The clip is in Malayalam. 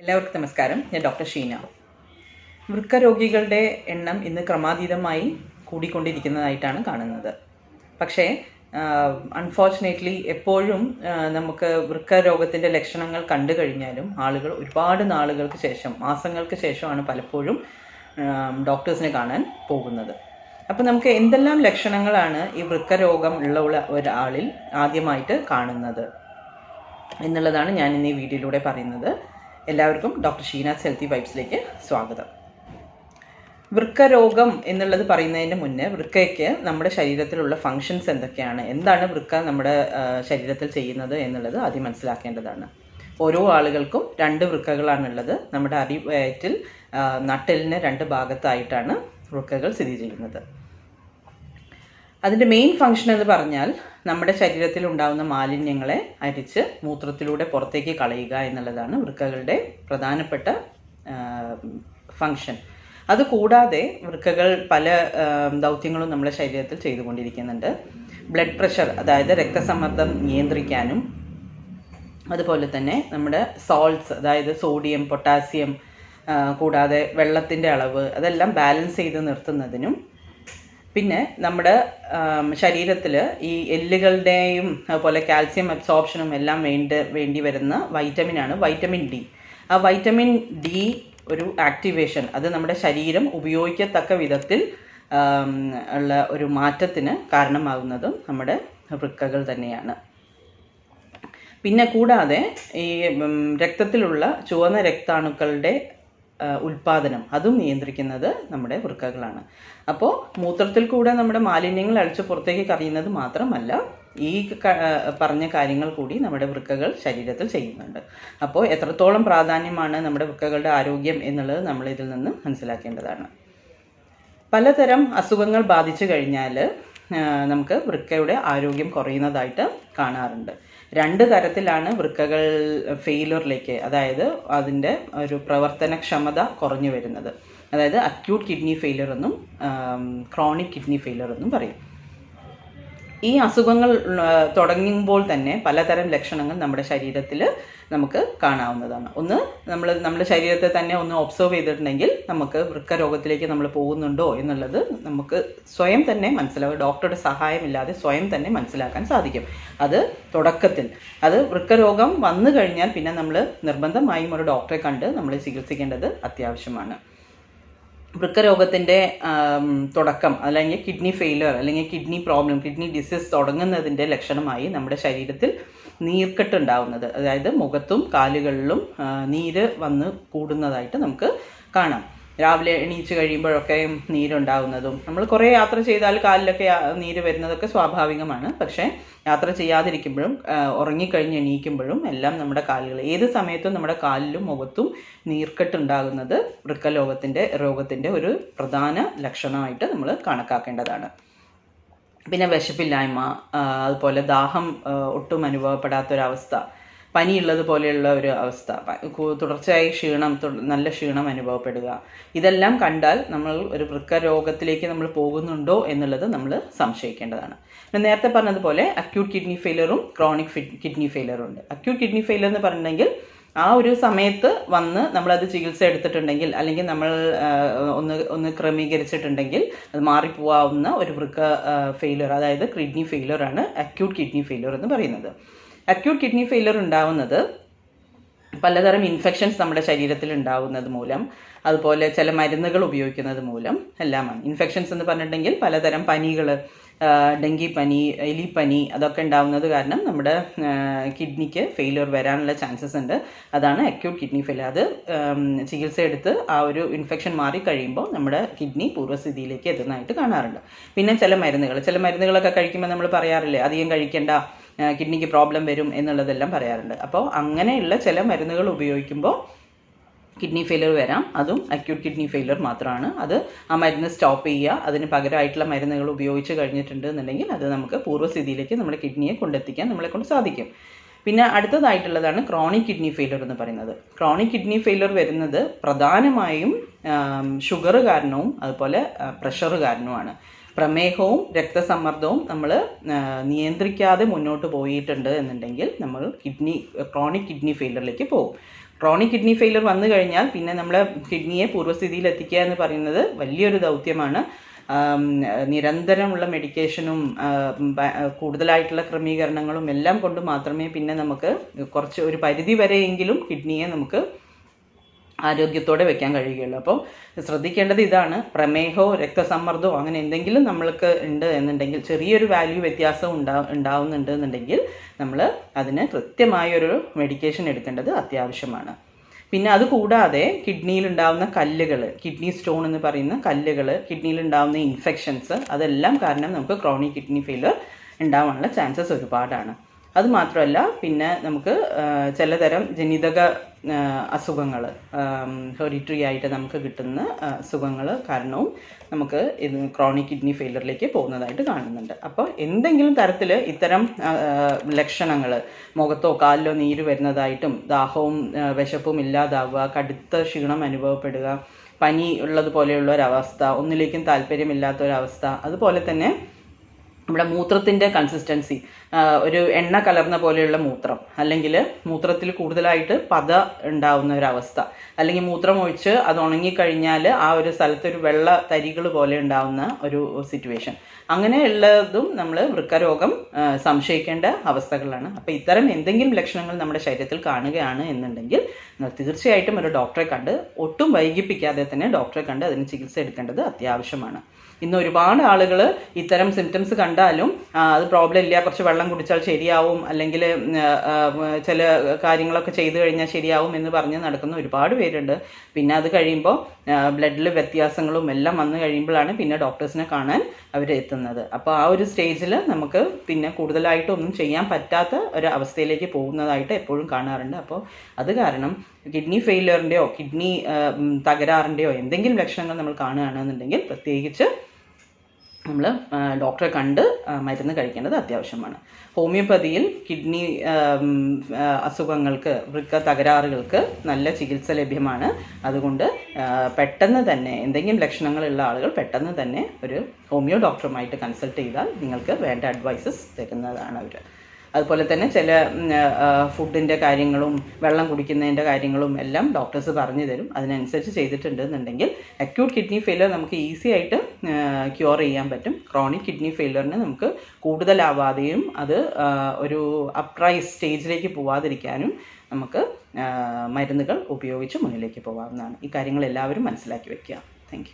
എല്ലാവർക്കും നമസ്കാരം. ഞാൻ ഡോക്ടർ ഷീന. വൃക്കരോഗികളുടെ എണ്ണം ഇന്ന് ക്രമാതീതമായി കൂടിക്കൊണ്ടിരിക്കുന്നതായിട്ടാണ് കാണുന്നത്. പക്ഷേ അൺഫോർച്ചുനേറ്റ്ലി എപ്പോഴും നമുക്ക് വൃക്ക രോഗത്തിന്റെ ലക്ഷണങ്ങൾ കണ്ടു കഴിഞ്ഞാലും ആളുകൾ ഒരുപാട് നാളുകൾക്ക് ശേഷം മാസങ്ങൾക്ക് ശേഷമാണ് പലപ്പോഴും ഡോക്ടേഴ്സിനെ കാണാൻ പോകുന്നത്. അപ്പോൾ നമുക്ക് എന്തെല്ലാം ലക്ഷണങ്ങളാണ് ഈ വൃക്ക രോഗം ഉള്ള ഉള്ള ഒരാളിൽ ആദ്യമായിട്ട് കാണുന്നത്? എന്നുള്ളതാണ് ഞാൻ ഇന്ന് ഈ വീഡിയോയിലൂടെ പറയുന്നത്. എല്ലാവർക്കും ഡോക്ടർ ഷീനാസ് ഹെൽത്തി വൈബ്സിലേക്ക് സ്വാഗതം. വൃക്ക രോഗം എന്നുള്ളത് പറയുന്നതിന് മുന്നേ വൃക്കയ്ക്ക് നമ്മുടെ ശരീരത്തിലുള്ള ഫങ്ഷൻസ് എന്തൊക്കെയാണ്? എന്താണ് വൃക്ക നമ്മുടെ ശരീരത്തിൽ ചെയ്യുന്നത് എന്നുള്ളത് ആദ്യം മനസ്സിലാക്കേണ്ടതാണ്. ഓരോ ആളുകൾക്കും രണ്ട് വൃക്കകളാണുള്ളത്. നമ്മുടെ അടിവയറ്റിൽ നട്ടലിന് രണ്ട് ഭാഗത്തായിട്ടാണ് വൃക്കകൾ സ്ഥിതി ചെയ്യുന്നത്. അതിന്റെ മെയിൻ ഫങ്ഷൻ എന്ന് പറഞ്ഞാൽ നമ്മുടെ ശരീരത്തിൽ ഉണ്ടാകുന്ന മാലിന്യങ്ങളെ അരിച്ച് മൂത്രത്തിലൂടെ പുറത്തേക്ക് കളയുക എന്നുള്ളതാണ് വൃക്കകളുടെ പ്രധാനപ്പെട്ട ഫങ്ഷൻ അതുകൂടാതെ വൃക്കകൾ പല ദൗത്യങ്ങളും നമ്മുടെ ശരീരത്തിൽ ചെയ്തുകൊണ്ടിരിക്കുന്നുണ്ട്. ബ്ലഡ് പ്രഷർ അതായത് രക്തസമ്മർദ്ദം നിയന്ത്രിക്കാനും അതുപോലെ തന്നെ നമ്മുടെ സോൾട്ട്സ് അതായത് സോഡിയം പൊട്ടാസ്യം കൂടാതെ വെള്ളത്തിന്റെ അളവ് അതെല്ലാം ബാലൻസ് ചെയ്ത് നിർത്തുന്നതിനും പിന്നെ നമ്മുടെ ശരീരത്തിൽ ഈ എല്ലുകളുടെയും അതുപോലെ കാൽസ്യം അബ്സോർപ്ഷനും എല്ലാം വേണ്ട വേണ്ടി വരുന്ന വൈറ്റമിനാണ് വൈറ്റമിൻ ഡി. ആ വൈറ്റമിൻ ഡി ഒരു ആക്ടിവേഷൻ അത് നമ്മുടെ ശരീരം ഉപയോഗിക്കത്തക്ക വിധത്തിൽ ഉള്ള ഒരു മാറ്റത്തിന് കാരണമാകുന്നതും നമ്മുടെ വൃക്കകൾ തന്നെയാണ്. പിന്നെ കൂടാതെ ഈ രക്തത്തിലുള്ള ചുവന്ന രക്താണുക്കളുടെ ഉൽപാദനം. അതും നിയന്ത്രിക്കുന്നത് നമ്മുടെ വൃക്കകളാണ്. അപ്പോൾ മൂത്രത്തിൽ കൂടെ നമ്മുടെ മാലിന്യങ്ങൾ അടിച്ച് പുറത്തേക്ക് കറിയുന്നത് മാത്രമല്ല ഈ പറഞ്ഞ കാര്യങ്ങൾ കൂടി നമ്മുടെ വൃക്കകൾ ശരീരത്തിൽ ചെയ്യുന്നുണ്ട്. അപ്പോൾ എത്രത്തോളം പ്രാധാന്യമാണ് നമ്മുടെ വൃക്കകളുടെ ആരോഗ്യം എന്നുള്ളത് നമ്മൾ ഇതിൽ നിന്ന് മനസ്സിലാക്കേണ്ടതാണ്. പലതരം അസുഖങ്ങൾ ബാധിച്ചു കഴിഞ്ഞാൽ നമുക്ക് വൃക്കയുടെ ആരോഗ്യം കുറയുന്നതായിട്ട് കാണാറുണ്ട്. രണ്ട് തരത്തിലാണ് വൃക്കകൾ ഫെയിലറിലേക്ക് അതായത് അതിന്റെ ഒരു പ്രവർത്തനക്ഷമത കുറഞ്ഞു വരുന്നത്. അതായത് അക്യൂട്ട് കിഡ്നി ഫെയിലർ എന്നും ക്രോണിക് കിഡ്നി ഫെയിലർ എന്നും പറയും. ഈ അസുഖങ്ങൾ തുടങ്ങുമ്പോൾ തന്നെ പലതരം ലക്ഷണങ്ങൾ നമ്മുടെ ശരീരത്തിൽ നമുക്ക് കാണാവുന്നതാണ്. ഒന്ന് നമ്മൾ നമ്മുടെ ശരീരത്തെ തന്നെ ഒന്ന് ഒബ്സർവ് ചെയ്തിട്ടുണ്ടെങ്കിൽ നമുക്ക് വൃക്ക രോഗത്തിലേക്ക് നമ്മൾ പോകുന്നുണ്ടോ എന്നുള്ളത് നമുക്ക് സ്വയം തന്നെ മനസ്സിലാവും. ഡോക്ടറുടെ സഹായമില്ലാതെ സ്വയം തന്നെ മനസ്സിലാക്കാൻ സാധിക്കും. അത് തുടക്കത്തിൽ. അത് വൃക്കരോഗം വന്നു കഴിഞ്ഞാൽ പിന്നെ നമ്മൾ നിർബന്ധമായും ഒരു ഡോക്ടറെ കണ്ട് നമ്മൾ ചികിത്സിക്കേണ്ടത് അത്യാവശ്യമാണ്. വൃക്കരോഗത്തിന്റെ തുടക്കം അല്ലെങ്കിൽ കിഡ്നി ഫെയിലർ അല്ലെങ്കിൽ കിഡ്നി പ്രോബ്ലം കിഡ്നി ഡിസീസ് തുടങ്ങുന്നതിന്റെ ലക്ഷണമായി നമ്മുടെ ശരീരത്തിൽ നീർക്കെട്ട് ഉണ്ടാവുന്നത്. അതായത് മുഖത്തും കാലുകളിലും നീര് വന്ന് കൂടുന്നതായിട്ട് നമുക്ക് കാണാം. രാവിലെ എണീച്ച് കഴിയുമ്പോഴൊക്കെ നീരുണ്ടാവുന്നതും. നമ്മൾ കുറേ യാത്ര ചെയ്താൽ കാലിലൊക്കെ നീര് വരുന്നതൊക്കെ സ്വാഭാവികമാണ്. പക്ഷേ യാത്ര ചെയ്യാതിരിക്കുമ്പോഴും ഉറങ്ങിക്കഴിഞ്ഞ് എണീക്കുമ്പോഴും എല്ലാം നമ്മുടെ കാലുകൾ ഏത് സമയത്തും നമ്മുടെ കാലിലും മുഖത്തും നീർക്കെട്ടുണ്ടാകുന്നത് വൃക്കലോകത്തിന്റെ രോഗത്തിന്റെ ഒരു പ്രധാന ലക്ഷണമായിട്ട് നമ്മൾ കണക്കാക്കേണ്ടതാണ്. പിന്നെ വിശപ്പില്ലായ്മ അതുപോലെ ദാഹം ഒട്ടും അനുഭവപ്പെടാത്തൊരവസ്ഥ പനിയുള്ളത് പോലെയുള്ള ഒരു അവസ്ഥ. തുടർച്ചയായി ക്ഷീണം നല്ല ക്ഷീണം അനുഭവപ്പെടുക. ഇതെല്ലാം കണ്ടാൽ നമ്മൾ ഒരു വൃക്ക രോഗത്തിലേക്ക് നമ്മൾ പോകുന്നുണ്ടോ എന്നുള്ളത് നമ്മൾ സംശയിക്കേണ്ടതാണ്. പിന്നെ നേരത്തെ പറഞ്ഞതുപോലെ അക്യൂട്ട് കിഡ്നി ഫെയിലറും ക്രോണിക് കിഡ്നി ഫെയിലറും ഉണ്ട്. അക്യൂട്ട് കിഡ്നി ഫെയിലർ എന്ന് പറഞ്ഞിട്ടുണ്ടെങ്കിൽ ആ ഒരു സമയത്ത് വന്ന് നമ്മളത് ചികിത്സ എടുത്തിട്ടുണ്ടെങ്കിൽ അല്ലെങ്കിൽ നമ്മൾ ഒന്ന് ഒന്ന് ക്രമീകരിച്ചിട്ടുണ്ടെങ്കിൽ അത് മാറിപ്പോവാവുന്ന ഒരു വൃക്ക ഫെയിലർ അതായത് കിഡ്നി ഫെയിലർ ആണ് അക്യൂട്ട് കിഡ്നി ഫെയിലർ എന്ന് പറയുന്നത്. അക്യൂട്ട് കിഡ്നി ഫെയിലർ ഉണ്ടാവുന്നത് പലതരം ഇൻഫെക്ഷൻസ് നമ്മുടെ ശരീരത്തിൽ ഉണ്ടാവുന്നത് മൂലം അതുപോലെ ചില മരുന്നുകൾ ഉപയോഗിക്കുന്നത് മൂലം എല്ലാമാണ്. ഇൻഫെക്ഷൻസ് എന്ന് പറഞ്ഞിട്ടുണ്ടെങ്കിൽ പലതരം പനികൾ ഡെങ്കിപ്പനി എലിപ്പനി അതൊക്കെ ഉണ്ടാവുന്നത് കാരണം നമ്മുടെ കിഡ്നിക്ക് ഫെയിലിയർ വരാനുള്ള ചാൻസസ് ഉണ്ട്. അതാണ് അക്യൂട്ട് കിഡ്നി ഫെയിലർ അത് ചികിത്സ എടുത്ത് ആ ഒരു ഇൻഫെക്ഷൻ മാറി കഴിയുമ്പോൾ നമ്മുടെ കിഡ്നി പൂർവസ്ഥിതിയിലേക്ക് എത്തുന്നതായിട്ട് കാണാറുണ്ട്. പിന്നെ ചില മരുന്നുകൾ. ചില മരുന്നുകളൊക്കെ കഴിക്കുമ്പോൾ നമ്മൾ പറയാറില്ലേ അധികം കഴിക്കേണ്ട കിഡ്നിക്ക് പ്രോബ്ലം വരും എന്നുള്ളതെല്ലാം പറയാറുണ്ട്. അപ്പോൾ അങ്ങനെയുള്ള ചില മരുന്നുകൾ ഉപയോഗിക്കുമ്പോൾ കിഡ്നി ഫെയിലിയർ വരാം. അതും അക്യൂട്ട് കിഡ്നി ഫെയിലിയർ മാത്രമാണ് അത് ആ മരുന്ന് സ്റ്റോപ്പ് ചെയ്യുക. അതിന് പകരമായിട്ടുള്ള മരുന്നുകൾ ഉപയോഗിച്ച് കഴിഞ്ഞിട്ടുണ്ട് എന്നുണ്ടെങ്കിൽ അത് നമുക്ക് പൂർവസ്ഥിതിയിലേക്ക് നമ്മുടെ കിഡ്നിയെ കൊണ്ടെത്തിക്കാൻ നമ്മളെ കൊണ്ട് സാധിക്കും. പിന്നെ അടുത്തതായിട്ടുള്ളതാണ് ക്രോണിക് കിഡ്നി ഫെയിലർ എന്ന് പറയുന്നത്. ക്രോണിക് കിഡ്നി ഫെയിലർ വരുന്നത് പ്രധാനമായും ഷുഗർ കാരണവും അതുപോലെ പ്രഷർ കാരണവുമാണ്. പ്രമേഹവും രക്തസമ്മർദ്ദവും നമ്മൾ നിയന്ത്രിക്കാതെ മുന്നോട്ട് പോയിട്ടുണ്ട് എന്നുണ്ടെങ്കിൽ നമ്മൾ കിഡ്നി ക്രോണിക് കിഡ്നി ഫെയിലറിലേക്ക് പോകും. ക്രോണിക് കിഡ്നി ഫെയിലർ വന്നു കഴിഞ്ഞാൽ പിന്നെ നമ്മളെ കിഡ്നിയെ പൂർവസ്ഥിതിയിൽ എത്തിക്കുക എന്ന് പറയുന്നത് വലിയൊരു ദൗത്യമാണ്. നിരന്തരമുള്ള മെഡിക്കേഷനും കൂടുതലായിട്ടുള്ള ക്രമീകരണങ്ങളും എല്ലാം കൊണ്ട് മാത്രമേ പിന്നെ നമുക്ക് കുറച്ച് ഒരു പരിധി വരെയെങ്കിലും കിഡ്നിയെ നമുക്ക് ആരോഗ്യത്തോടെ വെക്കാൻ കഴിയുകയുള്ളൂ. അപ്പോൾ ശ്രദ്ധിക്കേണ്ടത് ഇതാണ്. പ്രമേഹമോ രക്തസമ്മർദ്ദമോ അങ്ങനെ എന്തെങ്കിലും നമ്മൾക്ക് ഉണ്ട് എന്നുണ്ടെങ്കിൽ ചെറിയൊരു വാല്യൂ വ്യത്യാസം ഉണ്ടാ ഉണ്ടാവുന്നുണ്ട് എന്നുണ്ടെങ്കിൽ നമ്മൾ അതിന് കൃത്യമായൊരു മെഡിക്കേഷൻ എടുക്കേണ്ടത് അത്യാവശ്യമാണ്. പിന്നെ അത് കൂടാതെ കിഡ്നിയിൽ ഉണ്ടാവുന്ന കല്ലുകൾ കിഡ്നി സ്റ്റോൺ എന്ന് പറയുന്ന കല്ലുകൾ കിഡ്നിയിൽ ഉണ്ടാവുന്ന ഇൻഫെക്ഷൻസ് അതെല്ലാം കാരണം നമുക്ക് ക്രോണിക് കിഡ്നി ഫെയിലർ ഉണ്ടാവാനുള്ള ചാൻസസ് ഒരുപാടാണ്. അത് മാത്രമല്ല പിന്നെ നമുക്ക് ചിലതരം ജനിതക അസുഖങ്ങൾ ഹെറിറ്ററി ആയിട്ട് നമുക്ക് കിട്ടുന്ന അസുഖങ്ങൾ കാരണവും നമുക്ക് ഇത് ക്രോണിക് കിഡ്നി ഫെയിലറിലേക്ക് പോകുന്നതായിട്ട് കാണുന്നുണ്ട്. അപ്പോൾ എന്തെങ്കിലും തരത്തിൽ ഇത്തരം ലക്ഷണങ്ങൾ മുഖത്തോ കാലിലോ നീര് വരുന്നതായിട്ടും ദാഹവും വിശപ്പും ഇല്ലാതാവുക കടുത്ത ക്ഷീണം അനുഭവപ്പെടുക പനി ഉള്ളതുപോലെയുള്ള ഒരവസ്ഥ ഒന്നിലേക്കും താല്പര്യമില്ലാത്ത ഒരവസ്ഥ അതുപോലെ തന്നെ നമ്മുടെ മൂത്രത്തിന്റെ കൺസിസ്റ്റൻസി ഒരു എണ്ണ കലർന്ന പോലെയുള്ള മൂത്രം അല്ലെങ്കിൽ മൂത്രത്തിൽ കൂടുതലായിട്ട് പത ഉണ്ടാവുന്ന ഒരവസ്ഥ അല്ലെങ്കിൽ മൂത്രം ഒഴിച്ച് അത് ഉണങ്ങിക്കഴിഞ്ഞാൽ ആ ഒരു സ്ഥലത്ത് ഒരു വെള്ള തരികൾ പോലെ ഉണ്ടാവുന്ന ഒരു സിറ്റുവേഷൻ അങ്ങനെയുള്ളതും നമ്മൾ വൃക്കരോഗം സംശയിക്കേണ്ട അവസ്ഥകളാണ്. അപ്പോൾ ഇത്തരം എന്തെങ്കിലും ലക്ഷണങ്ങൾ നമ്മുടെ ശരീരത്തിൽ കാണുകയാണ് എന്നുണ്ടെങ്കിൽ തീർച്ചയായിട്ടും ഒരു ഡോക്ടറെ കണ്ട് ഒട്ടും വൈകിപ്പിക്കാതെ തന്നെ ഡോക്ടറെ കണ്ട് അതിന് ചികിത്സ എടുക്കേണ്ടത് അത്യാവശ്യമാണ്. ഇന്ന് ഒരുപാട് ആളുകൾ ഇത്തരം സിംറ്റംസ് കണ്ടാലും അത് പ്രോബ്ലം ഇല്ല കുറച്ച് വെള്ളം കുടിച്ചാൽ ശരിയാവും അല്ലെങ്കിൽ ചില കാര്യങ്ങളൊക്കെ ചെയ്തു കഴിഞ്ഞാൽ ശരിയാവും എന്ന് പറഞ്ഞ് നടക്കുന്ന ഒരുപാട് പേരുണ്ട്. പിന്നെ അത് കഴിയുമ്പോൾ ബ്ലഡിൽ വ്യത്യാസങ്ങളും എല്ലാം വന്നു കഴിയുമ്പോഴാണ് പിന്നെ ഡോക്ടേഴ്സിനെ കാണാൻ അവർ എത്തുന്നത്. അപ്പോൾ ആ ഒരു സ്റ്റേജിൽ നമുക്ക് പിന്നെ കൂടുതലായിട്ടൊന്നും ചെയ്യാൻ പറ്റാത്ത ഒരു അവസ്ഥയിലേക്ക് പോകുന്നതായിട്ട് എപ്പോഴും കാണാറുണ്ട്. അപ്പോൾ അത് കാരണം കിഡ്നി ഫെയിലിയറിന്റെയോ കിഡ്നി തകരാറിന്റെയോ എന്തെങ്കിലും ലക്ഷണങ്ങൾ നമ്മൾ കാണുകയാണെന്നുണ്ടെങ്കിൽ പ്രത്യേകിച്ച് നമ്മൾ ഡോക്ടറെ കണ്ട് മരുന്ന് കഴിക്കേണ്ടത് അത്യാവശ്യമാണ്. ഹോമിയോപ്പതിയിൽ കിഡ്നി അസുഖങ്ങൾക്ക് വൃക്ക തകരാറുകൾക്ക് നല്ല ചികിത്സ ലഭ്യമാണ്. അതുകൊണ്ട് പെട്ടെന്ന് തന്നെ എന്തെങ്കിലും ലക്ഷണങ്ങളുള്ള ആളുകൾ പെട്ടെന്ന് തന്നെ ഒരു ഹോമിയോ ഡോക്ടറുമായിട്ട് കൺസൾട്ട് ചെയ്താൽ നിങ്ങൾക്ക് വേണ്ട അഡ്വൈസസ് തരുന്നതാണ് അവർ അതുപോലെ തന്നെ ചില ഫുഡിന്റെ കാര്യങ്ങളും വെള്ളം കുടിക്കുന്നതിന്റെ കാര്യങ്ങളും എല്ലാം ഡോക്ടേഴ്സ് പറഞ്ഞു തരും. അതിനനുസരിച്ച് ചെയ്തിട്ടുണ്ടെന്നുണ്ടെങ്കിൽ അക്യൂട്ട് കിഡ്നി ഫെയിലർ നമുക്ക് ഈസി ആയിട്ട് ക്യൂർ ചെയ്യാൻ പറ്റും. ക്രോണിക് കിഡ്നി ഫെയിലറിന് നമുക്ക് കൂടുതലാവാതെയും അത് ഒരു അപ്രൈസ് സ്റ്റേജിലേക്ക് പോവാതിരിക്കാനും നമുക്ക് മരുന്നുകൾ ഉപയോഗിച്ച് മുന്നിലേക്ക് പോകാവുന്നതാണ് ഈ കാര്യങ്ങൾ എല്ലാവരും മനസ്സിലാക്കി വയ്ക്കുക താങ്ക്